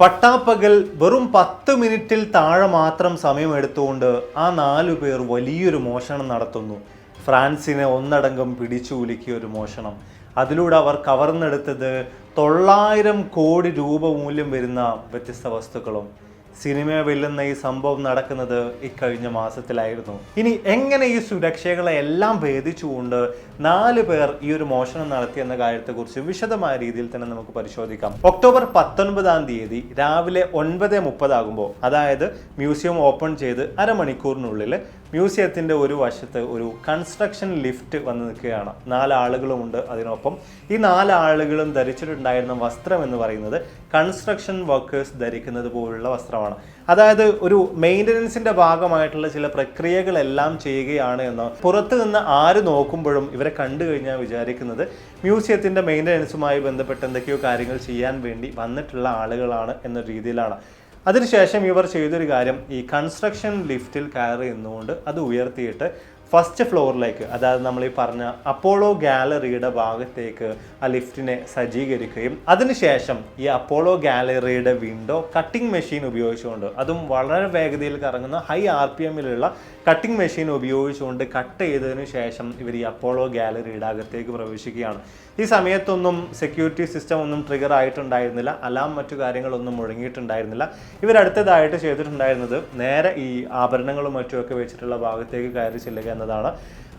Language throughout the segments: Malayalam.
പട്ടാപ്പകൽ വെറും പത്ത് മിനിറ്റിൽ താഴെ മാത്രം സമയമെടുത്തുകൊണ്ട് ആ നാലു പേർ വലിയൊരു മോഷണം നടത്തുന്നു. ഫ്രാൻസിനെ ഒന്നടങ്കം പിടിച്ചു കുലുക്കിയ ഒരു മോഷണം. അതിലൂടെ അവർ കവർന്നെടുത്തത് തൊള്ളായിരം കോടി രൂപ മൂല്യം വരുന്ന വ്യത്യസ്ത വസ്തുക്കളും. സിനിമയെ വെല്ലുന്ന ഈ സംഭവം നടക്കുന്നത് ഇക്കഴിഞ്ഞ മാസത്തിലായിരുന്നു. ഇനി എങ്ങനെ ഈ സുരക്ഷകളെ എല്ലാം ഭേദിച്ചുകൊണ്ട് നാല് പേർ ഈ ഒരു മോഷണം നടത്തിയെന്ന കാര്യത്തെക്കുറിച്ച് വിശദമായ രീതിയിൽ തന്നെ നമുക്ക് പരിശോധിക്കാം. ഒക്ടോബർ പത്തൊൻപതാം തീയതി രാവിലെ ഒൻപത് മുപ്പതാകുമ്പോൾ അതായത് മ്യൂസിയം ഓപ്പൺ ചെയ്ത് അരമണിക്കൂറിനുള്ളിൽ മ്യൂസിയത്തിന്റെ ഒരു വശത്ത് ഒരു കൺസ്ട്രക്ഷൻ ലിഫ്റ്റ് വന്ന് നിൽക്കുകയാണ്. നാലാളുകളുമുണ്ട് അതിനൊപ്പം. ഈ നാലാളുകളും ധരിച്ചിട്ടുണ്ടായിരുന്ന വസ്ത്രം എന്ന് പറയുന്നത് കൺസ്ട്രക്ഷൻ വർക്കേഴ്സ് ധരിക്കുന്നത് പോലുള്ള വസ്ത്രമാണ്. അതായത് ഒരു മെയിന്റനൻസിന്റെ ഭാഗമായിട്ടുള്ള ചില പ്രക്രിയകളെല്ലാം ചെയ്യുകയാണ് എന്ന് പുറത്തു നിന്ന് ആര് നോക്കുമ്പോഴും ഇവരെ കണ്ടു കഴിഞ്ഞാൽ വിചാരിക്കുന്നത് മ്യൂസിയത്തിന്റെ മെയിന്റനൻസുമായി ബന്ധപ്പെട്ട് എന്തൊക്കെയോ കാര്യങ്ങൾ ചെയ്യാൻ വേണ്ടി വന്നിട്ടുള്ള ആളുകളാണ് എന്ന രീതിയിലാണ്. അതിനുശേഷം ഇവർ ചെയ്തൊരു കാര്യം ഈ കൺസ്ട്രക്ഷൻ ലിഫ്റ്റിൽ കയറി നിന്നുകൊണ്ട് അത് ഉയർത്തിയിട്ട് ഫസ്റ്റ് ഫ്ലോറിലേക്ക് അതായത് നമ്മൾ ഈ പറഞ്ഞ അപ്പോളോ ഗാലറിയുടെ ഭാഗത്തേക്ക് ആ ലിഫ്റ്റിനെ സജ്ജീകരിക്കുകയും അതിനുശേഷം ഈ അപ്പോളോ ഗാലറിയുടെ വിൻഡോ കട്ടിംഗ് മെഷീൻ ഉപയോഗിച്ചുകൊണ്ട് അതും വളരെ വേഗതയിൽ കറങ്ങുന്ന ഹൈ ആർ പി എമ്മിലുള്ള കട്ടിംഗ് മെഷീൻ ഉപയോഗിച്ചുകൊണ്ട് കട്ട് ചെയ്തതിന് ശേഷം ഇവർ ഈ അപ്പോളോ ഗാലറിയുടെ അകത്തേക്ക് പ്രവേശിക്കുകയാണ്. ഈ സമയത്തൊന്നും സെക്യൂരിറ്റി സിസ്റ്റം ഒന്നും ട്രിഗർ ആയിട്ടുണ്ടായിരുന്നില്ല അലാം മറ്റു കാര്യങ്ങളൊന്നും മുഴങ്ങിയിട്ടുണ്ടായിരുന്നില്ല. ഇവരടുത്തതായിട്ട് ചെയ്തിട്ടുണ്ടായിരുന്നത് നേരെ ഈ ആഭരണങ്ങളും മറ്റുമൊക്കെ വെച്ചിട്ടുള്ള ഭാഗത്തേക്ക് കയറി ചെല്ലുക എന്നതാണ്.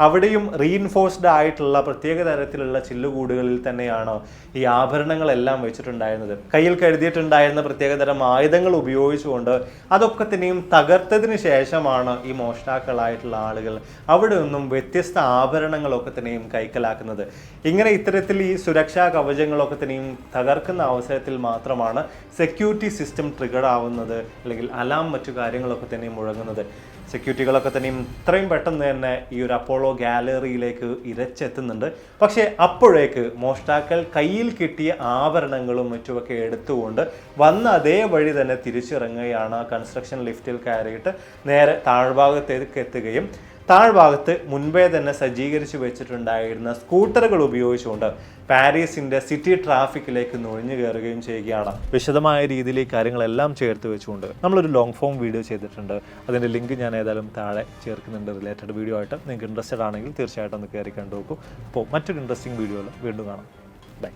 അവിടെയും റീഇൻഫോഴ്സ്ഡ് ആയിട്ടുള്ള പ്രത്യേക തരത്തിലുള്ള ചില്ലുകൂടുകളിൽ തന്നെയാണ് ഈ ആഭരണങ്ങളെല്ലാം വെച്ചിട്ടുണ്ടായിരുന്നത്? കയ്യിൽ കരുതിയിട്ടുണ്ടായിരുന്ന പ്രത്യേകതരം ആയുധങ്ങൾ ഉപയോഗിച്ചുകൊണ്ട് അതൊക്കെ തന്നെയും തകർത്തതിന് ശേഷമാണ് ഈ മോഷ്ടാക്കളായിട്ടുള്ള ആളുകൾ അവിടെ നിന്നും വ്യത്യസ്ത ആഭരണങ്ങളൊക്കെ തന്നെയും കൈക്കലാക്കുന്നത്. ഇങ്ങനെ ഇത്തരത്തിൽ ഈ സുരക്ഷാ കവചങ്ങളൊക്കെ തന്നെയും തകർക്കുന്ന അവസരത്തിൽ മാത്രമാണ് സെക്യൂരിറ്റി സിസ്റ്റം ട്രിഗർ ആവുന്നത് അല്ലെങ്കിൽ അലാം മറ്റു കാര്യങ്ങളൊക്കെ തന്നെയും മുഴങ്ങുന്നത്. സെക്യൂരിറ്റികളൊക്കെ തന്നെയും ഇത്രയും പെട്ടെന്ന് തന്നെ ഈ ഒരു അപ്പോളോ ഗാലറിയിലേക്ക് ഇരച്ചെത്തുന്നുണ്ട്. പക്ഷേ അപ്പോഴേക്ക് മോഷ്ടാക്കൾ കയ്യിൽ കിട്ടിയ ആഭരണങ്ങളും മറ്റുമൊക്കെ എടുത്തുകൊണ്ട് വന്ന അതേ വഴി തന്നെ തിരിച്ചിറങ്ങുകയാണ്. കൺസ്ട്രക്ഷൻ ലിഫ്റ്റിൽ കയറിയിട്ട് നേരെ താഴ്ഭാഗത്തേക്ക് എത്തുകയും താഴ്ഭാഗത്ത് മുൻപേ തന്നെ സജ്ജീകരിച്ചു വെച്ചിട്ടുണ്ടായിരുന്ന സ്കൂട്ടറുകൾ ഉപയോഗിച്ചുകൊണ്ട് പാരീസിന്റെ സിറ്റി ട്രാഫിക്കിലേക്ക് നുഴഞ്ഞു കയറുകയും ചെയ്യുകയാണ്. വിശദമായ രീതിയിൽ ഈ കാര്യങ്ങളെല്ലാം ചേർത്ത് വെച്ചുകൊണ്ട് നമ്മളൊരു ലോങ് ഫോം വീഡിയോ ചെയ്തിട്ടുണ്ട്. അതിന്റെ ലിങ്ക് ഞാൻ ഏതായാലും താഴെ ചേർക്കുന്നുണ്ട് റിലേറ്റഡ് വീഡിയോ ആയിട്ട്. നിങ്ങൾക്ക് ഇൻട്രസ്റ്റഡ് ആണെങ്കിൽ തീർച്ചയായിട്ടും ഒന്ന് കയറി കണ്ടു നോക്കും അപ്പോൾ മറ്റൊരു ഇൻട്രസ്റ്റിംഗ് വീഡിയോയിൽ വീണ്ടും കാണാം. ബൈ